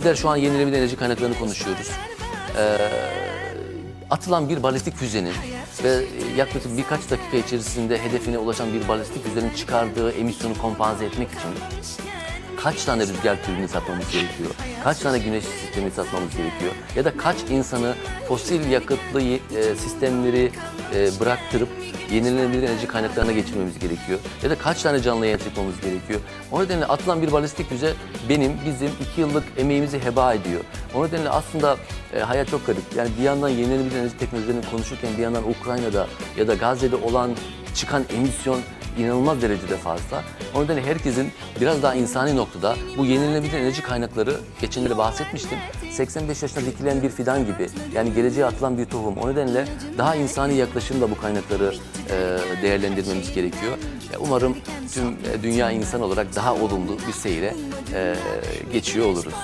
Bizler şu an yenilenebilir enerji kaynaklarını konuşuyoruz. Ee, atılan bir balistik füzenin ve yaklaşık birkaç dakika içerisinde hedefine ulaşan bir balistik füzenin çıkardığı emisyonu kompanze etmek için kaç tane rüzgar türbini satmamız gerekiyor? Kaç tane güneş sistemi satmamız gerekiyor? Ya da kaç insanı fosil yakıtlı e, sistemleri e, bıraktırıp yenilenebilir enerji kaynaklarına geçirmemiz gerekiyor? Ya da kaç tane canlıya yatırmamız gerekiyor? O nedenle atılan bir balistik füze benim, bizim iki yıllık emeğimizi heba ediyor. O nedenle aslında e, hayat çok garip. Yani bir yandan yenilenebilir enerji teknolojilerini konuşurken bir yandan Ukrayna'da ya da Gazze'de olan çıkan emisyon inanılmaz derecede fazla. O nedenle herkesin biraz daha insani noktada bu yenilenebilir enerji kaynakları, geçenlerde bahsetmiştim, 85 yaşında dikilen bir fidan gibi. Yani geleceğe atılan bir tohum. O nedenle daha insani yaklaşımla bu kaynakları e, değerlendirmemiz gerekiyor. E, Umarım tüm e, dünya insan olarak daha olumlu bir seyre e, geçiyor oluruz.